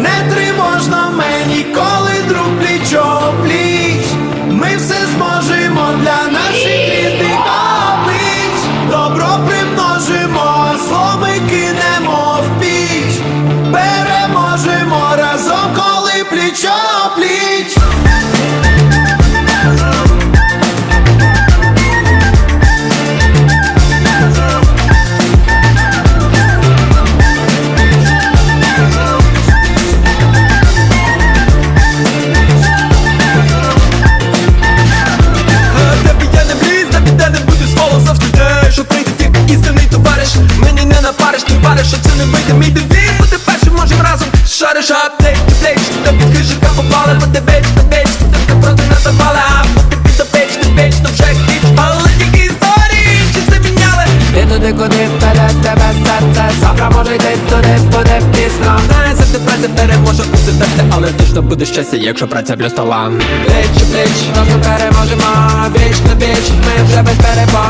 Не тривожно мені, товариш Мені не напариш, ти париш, що це не вийде. Мій девіз Бути першим можем разом шариш. Аптек, плеч Та під хижика попали, бо ти беч, ти беч Ти проти нас запали, а поки під печ, ти беч, то вже хіч Але тільки історії, чи це міняли. Ти туди, куди вперед тебе серце. Завтра може йти туди, буде пізно. Знає, завжди праця переможе усе серце Але точно буде щастя, якщо праця плюс талант Плеч у плеч, разом переможемо. Віч на віч, ми вже без перебон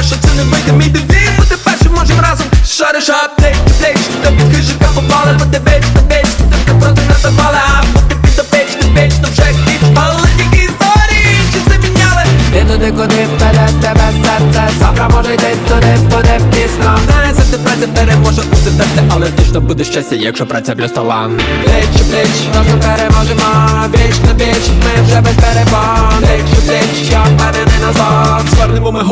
напариш, що це не вийде мій девіз. Бути першим можем разом шариш аптек, плеч Та під хижика попали, бо ти беч, ти беч Ти проти нас запали, а поки під до печ, ти беч, то вже хіч Але тільки історії, чи це міняли. Ти туди, куди вперед тебе серце. Завтра може йти туди, буде пізно. Знає, завжди праця переможе усе серце. Але точно буде щастя, якщо праця плюс талант Плеч у плеч, разом переможемо. Віч на віч, ми вже без перебон